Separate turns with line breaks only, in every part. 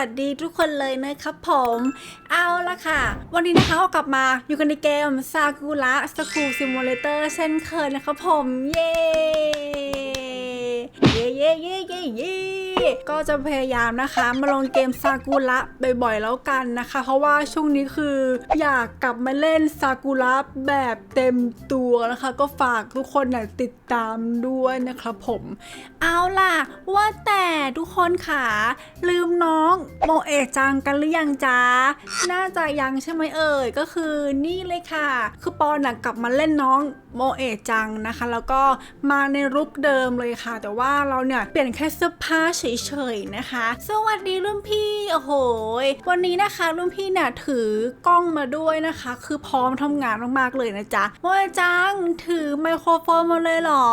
วัสดีทุกคนเลยนะครับผม เอาละค่ะ วันนี้นะคะเรากลับมาอยู่กันในเกมซากุระสกูซิมูเลเตอร์เช่นเคยนะครับผม เย้ เย้เย้เย้เย้เย้ ก็จะพยายามนะคะ มาลองเกมซากุระบ่อยๆแล้วกันนะคะ เพราะว่าช่วงนี้คืออยากกลับมาเล่นซากุระแบบเต็มตัวนะคะ ก็ฝากทุกคนนะติดตามด้วยนะครับผม เอาล่ะ ว่าแต่ทุกคนค่ะลืมน้องโมเอจังกันหรือยังจ๊ะน่าจะยังใช่ไหมเอ่ยก็คือนี่เลยค่ะ คือปอนน่ะกลับมาเล่นน้องโมเอจังนะคะ แล้วก็มาในรุกเดิมเลยค่ะ แต่ว่าเราเนี่ยเปลี่ยนแค่เสื้อผ้าเฉยๆนะคะ สวัสดีรุ่นพี่โอ้โหวันนี้นะคะรุ่นพี่เนี่ยถือกล้องมาด้วยนะคะ คือพร้อมทำงานมากๆเลยนะจ๊ะโมเอะจังถือไมโครโฟนมาเลยเหรอ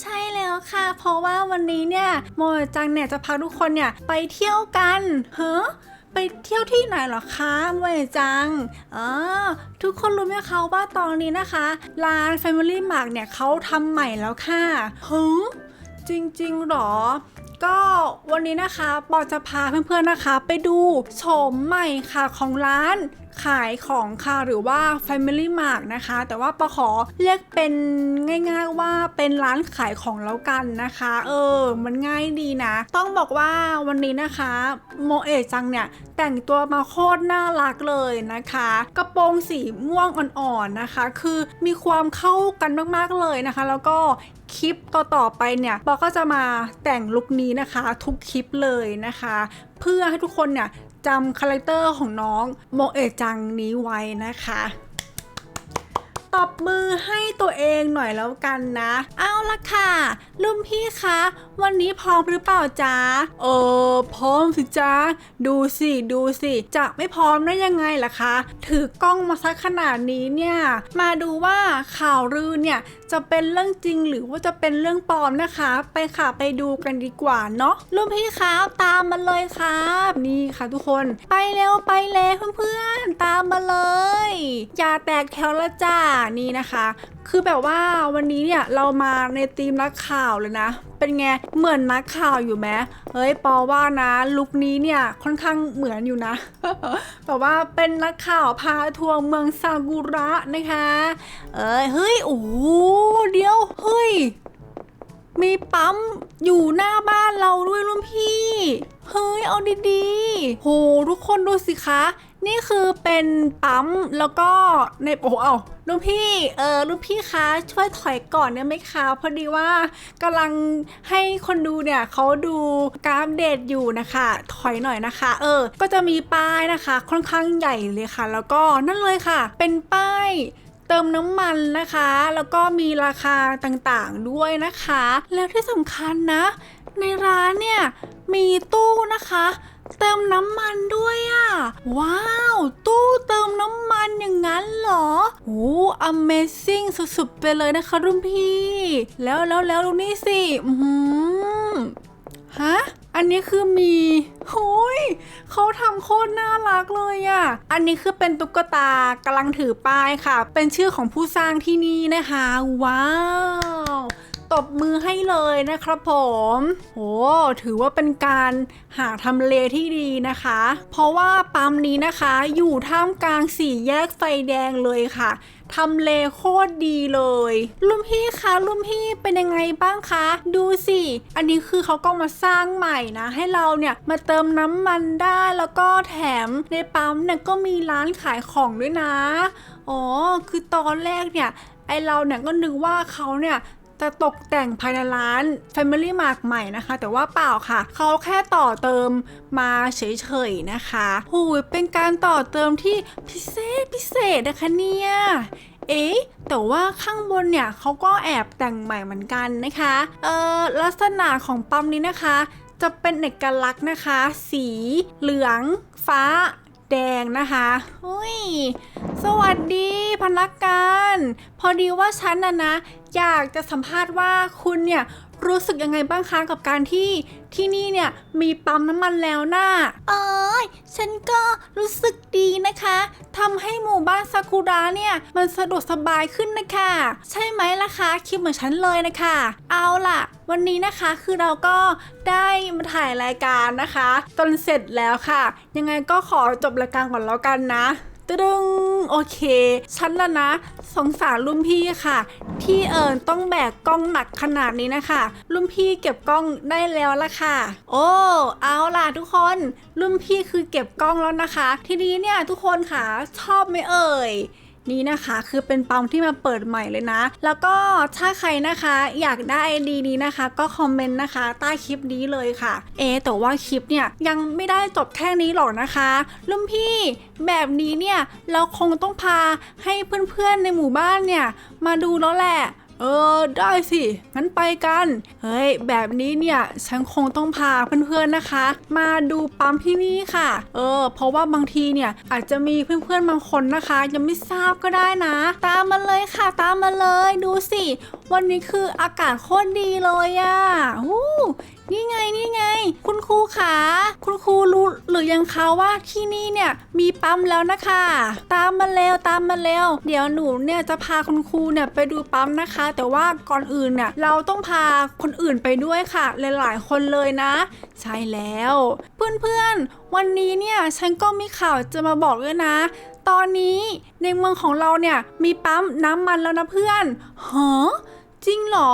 ใช่แล้วค่ะ เพราะว่าวันนี้เนี่ยโมจังเนี่ยจะพาทุกคนเนี่ยไปเที่ยวกันเฮ้อไปเที่ยวที่ไหนเหรอคะเมย์จังอ๋อทุกคนรู้ไหมคะว่าตอนนี้นะคะร้าน Family Mart เนี่ยเขาทำใหม่แล้วค่ะฮึจริงๆหรอ ก็วันนี้นะคะปอจะพาเพื่อนๆนะคะ ไปดูโฉมใหม่ค่ะของร้าน ขายของค่ะหรือว่า Family Mart นะคะ แต่ว่าปอขอเรียกเป็นง่าย ๆว่าเป็นร้านขายของแล้วกันนะคะ เออ มันง่ายดีนะ ต้องบอกว่าวันนี้นะคะโมเอจังเนี่ยแต่งตัวมาโคตรน่ารักเลยนะคะ กระโปรงสีม่วงอ่อนๆนะคะ คือมีความเข้ากันมากๆเลยนะคะ แล้วก็คลิปต่อๆไปเนี่ยปอก็จะมาแต่งลุคนี้นะคะ ทุกคลิปเลยนะคะ เพื่อให้ทุกคนเนี่ย จำคาแรคเตอร์ของน้องโมเอจังนี้ไว้นะคะ ตบมือให้ตัวเองหน่อยแล้วกันนะ เอาละค่ะรุ่นพี่คะ วันนี้พร้อมหรือเปล่าจ๊ะเออพร้อมสิจ๊ะดูสิดูสิจะไม่พร้อมได้ยังไงล่ะคะ ถือกล้องมาสักขนาดนี้เนี่ย มาดูว่าข่าวลือเนี่ยจะเป็นเรื่องจริงหรือว่าจะเป็นเรื่องปลอมนะคะ ไปค่ะไปดูกันดีกว่าเนาะรุ่นพี่ครับตามมาเลยครับ นี่ค่ะทุกคนไปเร็วไปเลยเพื่อนๆตามมาเลย อย่าแตกแถวละจ้านี่นะคะ คือแบบว่าวันนี้เนี่ยเรามาในทีมนักข่าวเลยนะ เป็นไง เหมือนนักข่าวอยู่ไหมเฮ้ยปอว่านะลุคนี้เนี่ยค่อนข้างเหมือนอยู่นะแบบว่าเป็นนักข่าวพาทัวร์เมืองซากุระนะคะ เอ้ยเฮ้ยโอ้โหเดี๋ยวเฮ้ยมีปั๊มอยู่หน้าบ้านเราด้วยรุ่นพี่ เฮ้ย เอาดีๆ โห ทุกคนดูสิคะ นี่คือเป็นปั๊มแล้วก็ในโอ้เอา รุ่นพี่ เออรุ่นพี่คะช่วยถอยก่อนได้ไหมคะพอดีว่ากำลังให้คนดูเนี่ยเขาดูการอัปเดตอยู่นะคะ ถอยหน่อยนะคะ เออ ก็จะมีป้ายนะคะ ค่อนข้างใหญ่เลยค่ะ แล้วก็นั่นเลยค่ะ เป็นป้ายเติมน้ำมันนะคะ แล้วก็มีราคาต่างๆด้วยนะคะ แล้วที่สำคัญนะ ในร้านเนี่ย มีตู้นะคะ เติมน้ำมันด้วยอะ่ะ ว้าว ตู้เติมน้ำมันอย่างนั้นเหรอโอ้ Amazing สุดๆ ไปเลยนะคะรุ่นพี่ แล้วแล้วแล้วดูนี่สิอือหือฮะอันนี้คือมีโอ้ยเขาทำโคตรน่ารักเลยอะ่ะ อันนี้คือเป็นตุ๊กตากำลังถือป้ายค่ะ เป็นชื่อของผู้สร้างที่นี่นะคะ ว้าว ตบมือให้เลยนะครับผมโหถือว่าเป็นการหาทำเลที่ดีนะคะ เพราะว่าปั๊มนี้นะคะอยู่ท่ามกลางสี่แยกไฟแดงเลยค่ะทำเลโคตรดีเลยลุงพี่คะลุงพี่เป็นยังไงบ้างคะ ดูสิ อันนี้คือเขาก็มาสร้างใหม่นะ ให้เราเนี่ยมาเติมน้ำมันได้แล้วก็แถมในปั๊มเนี่ยก็มีร้านขายของด้วยนะ อ๋อ คือตอนแรกเนี่ยไอเราเนี่ยก็นึกว่าเขาเนี่ย จะตกแต่งภายในร้าน Family Mart ใหม่นะคะ แต่ว่าเปล่าค่ะ เขาแค่ต่อเติมมาเฉยๆนะคะหูยเป็นการต่อเติมที่พิเศษพิเศษนะคะเนี่ยเอ๊ะแต่ว่าข้างบนเนี่ยเขาก็แอบแต่งใหม่เหมือนกันนะคะ เอ่อลักษณะของปั๊มนี้นะคะ จะเป็นเอกลักษณ์นะคะ สีเหลือง ฟ้า แดงนะคะอุ้ย สวัสดีพนักงาน พอดีว่าฉันน่ะนะ อยากจะสัมภาษณ์ว่าคุณเนี่ย รู้สึกยังไงบ้างคะกับการที่ที่นี่เนี่ยมีปั๊มน้ำมันแล้วน่ะ
เออ
ฉันก็รู้สึกดีนะคะทำให้หมู่บ้านซากุระเนี่ยมันสะดวกสบายขึ้นนะคะ ใช่ไหมล่ะคะคิดเหมือนฉันเลยนะคะ เอาล่ะ วันนี้นะคะคือเราก็ได้มาถ่ายรายการนะคะ จนเสร็จแล้วค่ะ ยังไงก็ขอจบรายการก่อนแล้วกันนะ ตึดึงโอเค ฉันละนะ สงสารรุ่นพี่ค่ะ ที่เอิญต้องแบกกล้องหนักขนาดนี้นะคะ รุ่นพี่เก็บกล้องได้แล้วละค่ะ โอ้เอาล่ะทุกคน รุ่นพี่คือเก็บกล้องแล้วนะคะ ทีนี้เนี่ยทุกคนค่ะชอบไหมเอ่ย นี่นะคะ คือเป็นปั๊มที่มาเปิดใหม่เลยนะ แล้วก็ถ้าใครนะคะอยากได้ไอดีนี้นะคะ ก็คอมเมนต์นะคะใต้คลิปนี้เลยค่ะ เอ แต่ว่าคลิปเนี่ยยังไม่ได้จบแค่นี้หรอกนะคะลุงพี่แบบนี้เนี่ยเราคงต้องพาให้เพื่อนๆในหมู่บ้านเนี่ยมาดูแล้วแหละ เออ ได้สิ งั้นไปกัน เฮ้ย แบบนี้เนี่ย ฉันคงต้องพาเพื่อนๆนะคะ มาดูปั๊มที่นี่ค่ะ เออ เพราะว่าบางทีเนี่ยอาจจะมีเพื่อนๆบางคนนะคะ ยังไม่ทราบก็ได้นะ ตามมาเลยค่ะ ตามมาเลย ดูสิ วันนี้คืออากาศโคตรดีเลยอะ่ะอู้ นี่ไงนี่ไง คุณครูขาคุณครูรู้หรือยังคะว่าที่นี่เนี่ยมีปั๊มแล้วนะคะ ตามมาเร็วตามมาเร็วเดี๋ยวหนูเนี่ยจะพาคุณครูเนี่ยไปดูปั๊มนะคะ แต่ว่าก่อนอื่นเนี่ยเราต้องพาคนอื่นไปด้วยค่ะ หลายๆ คนเลยนะ ใช่แล้ว เพื่อนๆ วันนี้เนี่ยฉันก็มีข่าวจะมาบอกด้วยนะตอนนี้ในเมืองของเราเนี่ยมีปั๊มน้ำมันแล้วนะเพื่อนฮะจริงเหรอ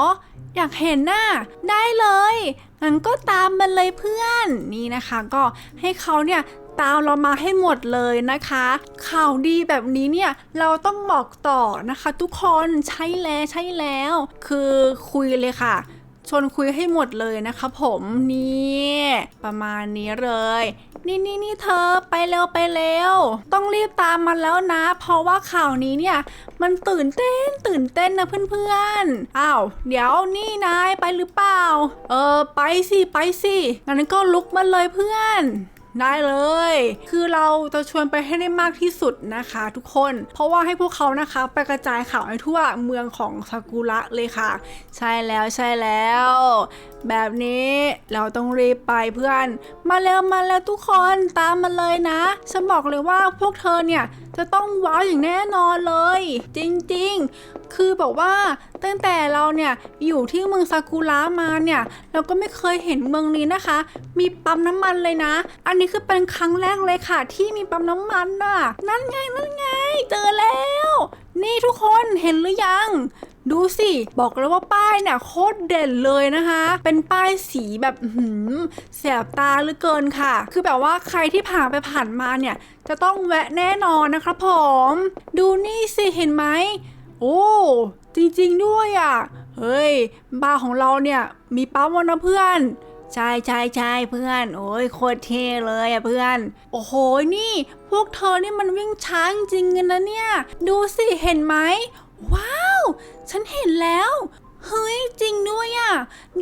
อยากเห็นหน่ะได้เลย งั้นก็ตามมันเลยเพื่อนนี่นะคะ ก็ให้เขาเนี่ยตามเรามาให้หมดเลยนะคะ ข่าวดีแบบนี้เนี่ยเราต้องบอกต่อนะคะ ทุกคนใช่แล้วใช่แล้ว คือคุยเลยค่ะชวนคุยให้หมดเลยนะคะผมนี่ประมาณนี้เลย นี่นี่นี่เธอไปเร็วไปเร็ว ต้องรีบตามมันแล้วนะ เพราะว่าข่าวนี้เนี่ย มันตื่นเต้นตื่นเต้นนะเพื่อนๆอ้าวเดี๋ยวนี่นายไปหรือเปล่า เออไปสิไปสิงั้นก็ลุกมาเลยเพื่อน ได้เลย คือเราจะชวนไปให้ได้มากที่สุดนะคะทุกคน เพราะว่าให้พวกเขานะคะไปกระจายข่าวให้ทั่วเมืองของซากุระเลยค่ะ ใช่แล้วใช่แล้ว แบบนี้เราต้องรีบไปเพื่อน มาแล้วมาแล้วทุกคนตามมาเลยนะ ฉันบอกเลยว่าพวกเธอเนี่ยจะต้องว้าวอย่างแน่นอนเลย จริง ๆ คือบอกว่าตั้งแต่เราเนี่ยอยู่ที่เมืองซากุระมาเนี่ยเราก็ไม่เคยเห็นเมืองนี้นะคะ มีปั๊มน้ำมันเลยนะ อันนี้คือเป็นครั้งแรกเลยค่ะ ที่มีปั๊มน้ำมันน่ะ นั่นไงนั่นไง เจอแล้ว นี่ทุกคนเห็นหรือยังดูสิ บอกเลยว่าป้ายเนี่ยโคตรเด่นเลยนะคะ เป็นป้ายสีแบบหืมแสบตาเหลือเกินค่ะ คือแบบว่าใครที่ผ่านไปผ่านมาเนี่ย จะต้องแวะแน่นอนนะครับผม ดูนี่สิเห็นไหม โอ้ จริงๆด้วยอะ เฮ้ย บาร์ของเราเนี่ย มีปั๊มวะนะเพื่อน ใช่ใช่ใช่เพื่อน โอ้ยโคตรเท่เลยอะเพื่อน โอ้โห นี่ พวกเธอนี่มันวิ่งช้าจริงๆกันนะเนี่ย ดูสิ เห็นไหม ว้าว ฉันเห็นแล้ว เฮ้ย จริงด้วยอะ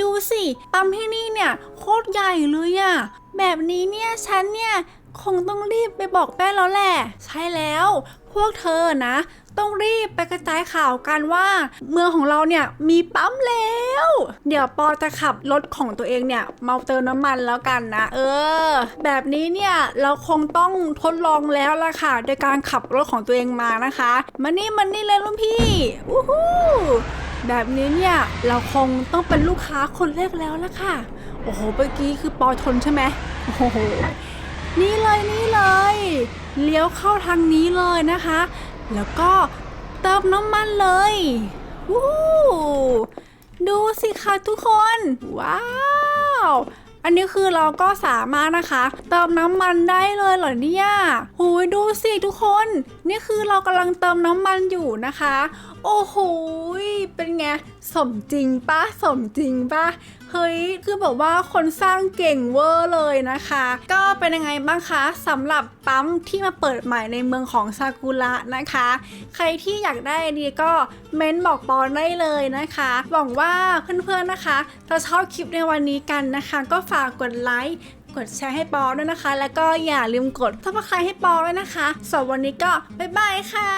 ดูสิ ปั๊มที่นี่เนี่ย โคตรใหญ่เลยอะ แบบนี้เนี่ย ฉันเนี่ย คงต้องรีบไปบอกแป้แล้วแหละ ใช่แล้ว พวกเธอนะ ต้องรีบไปกระจายข่าวกันว่า เมืองของเราเนี่ยมีปั๊มแล้ว เดี๋ยวปอจะขับรถของตัวเองเนี่ยมาเติมน้ำมันแล้วกันนะ เออ แบบนี้เนี่ยเราคงต้องทดลองแล้วล่ะค่ะ โดยการขับรถของตัวเองมานะคะมานี่มานี่เลยลุงพี่อู้หูแบบนี้เนี่ยเราคงต้องเป็นลูกค้าคนแรกแล้วล่ะค่ะ โอ้โหเมื่อกี้คือปอชนใช่ไหมโอ้โห นี่เลยนี่เลย เลี้ยวเข้าทางนี้เลยนะคะ แล้วก็เติมน้ำมันเลยวู้ดูสิคะทุกคน ว้าว อันนี้คือเราก็สามารถนะคะ เติมน้ำมันได้เลยเหรอเนี่ยหูยดูสิทุกคน นี่คือเรากำลังเติมน้ำมันอยู่นะคะ โอ้โหเป็นไง สมจริงปะสมจริงปะ เฮ้ย คือแบบว่าคนสร้างเก่งเวอร์เลยนะคะ ก็เป็นยังไงบ้างคะสำหรับปั๊มที่มาเปิดใหม่ในเมืองของซากุระนะคะ ใครที่อยากได้ดีก็เม้นบอกปอนได้เลยนะคะ หวังว่าเพื่อนๆนะคะจะชอบคลิปในวันนี้กันนะคะ ก็ฝากกดไลค์กดแชร์ให้ปอด้วยนะคะ แล้วก็อย่าลืมกดทับสไครให้ปอด้วยนะคะสำหรับวันนี้ก็บ๊ายบายค่ะ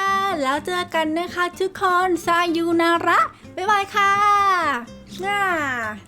แล้วเจอกันนะคะทุกคนซายูนาระบ๊ายบายค่ะง่า